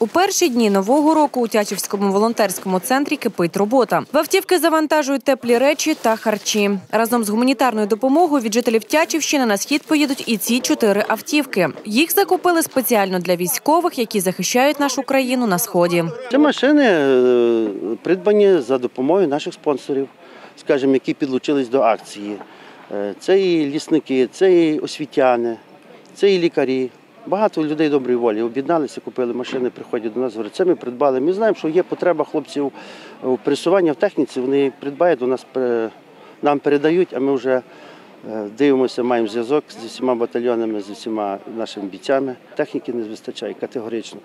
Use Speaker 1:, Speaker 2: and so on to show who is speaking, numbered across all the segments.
Speaker 1: У перші дні нового року у Тячівському волонтерському центрі кипить робота. В автівки завантажують теплі речі та харчі. Разом з гуманітарною допомогою від жителів Тячівщини на схід поїдуть і ці чотири автівки. Їх закупили спеціально для військових, які захищають нашу країну на сході.
Speaker 2: Це машини е, придбані за допомогою наших спонсорів, скажімо, які підлучились до акції. Е, Це і лісники, це і освітяни, це і лікарі. Багато людей доброї волі об'єдналися, купили машини, приходять до нас, говорять, це ми придбали. Ми знаємо, що є потреба хлопців у пересування в техніці, вони придбають, до нас нам передають, а ми вже е, дивимося, маємо зв'язок з усіма батальйонами, з усіма нашими бійцями. Техніки не вистачає категорично.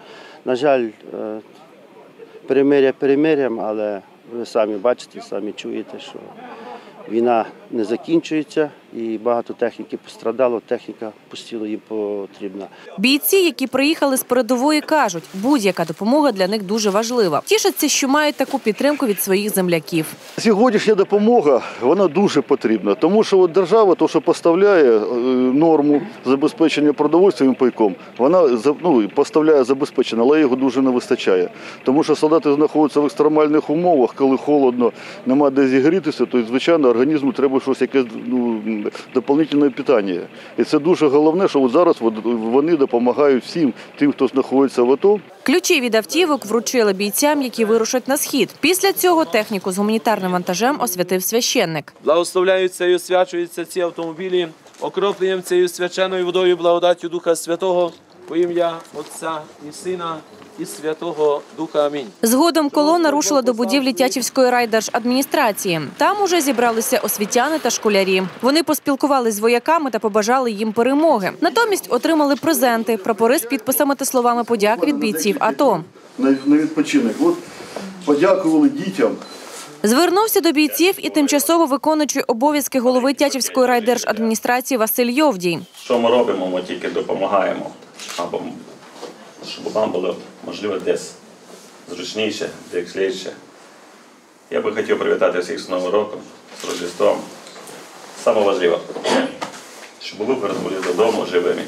Speaker 2: На жаль, е, перемиря перемирям, але ви самі бачите, самі чуєте, що війна не закінчується і багато техніки пострадало, техніка постійно їм потрібна.
Speaker 1: Бійці, які приїхали з передової, кажуть, будь-яка допомога для них дуже важлива. Тішаться, що мають таку підтримку від своїх земляків.
Speaker 3: Сьогоднішня допомога вона дуже потрібна, тому що от держава, то що поставляє е, норму забезпечення продовольствям і пайком, вона за- ну, поставляє забезпечення, але його дуже не вистачає. Тому що солдати знаходяться в екстремальних умовах, коли холодно, нема де зігрітися, то звичайно організму треба щось якесь ну, доповнительне питання. І це дуже головне, що от зараз вони допомагають всім тим, хто знаходиться в АТО.
Speaker 1: Ключі від автівок вручили бійцям, які вирушать на схід. Після цього техніку з гуманітарним вантажем освятив священник.
Speaker 4: Благословляються і освячуються ці автомобілі окропленням цією свяченою водою благодаттю Духа Святого во ім'я Отця і Сина і Святого Духа. Амінь.
Speaker 1: Згодом колона рушила до будівлі Тячівської райдержадміністрації. Там уже зібралися освітяни та школярі. Вони поспілкувалися з вояками та побажали їм перемоги. Натомість отримали презенти, прапори з підписами та словами подяки від бійців АТО.
Speaker 3: На, на відпочинок. От подякували дітям.
Speaker 1: Звернувся до бійців і тимчасово виконуючий обов'язки голови Тячівської райдержадміністрації Василь Йовдій.
Speaker 5: Що ми робимо? Ми тільки допомагаємо. Або щоб вам було можливо десь зручніше, дешевше. Я би хотів привітати всіх з Новим роком, з Рождеством. Саме важливе, щоб ви повернулися додому живими.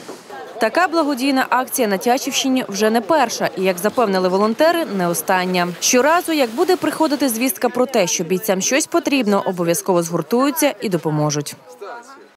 Speaker 1: Така благодійна акція на Тячівщині вже не перша, і як запевнили волонтери, не остання. Щоразу, як буде приходити звістка про те, що бійцям щось потрібно, обов'язково згуртуються і допоможуть.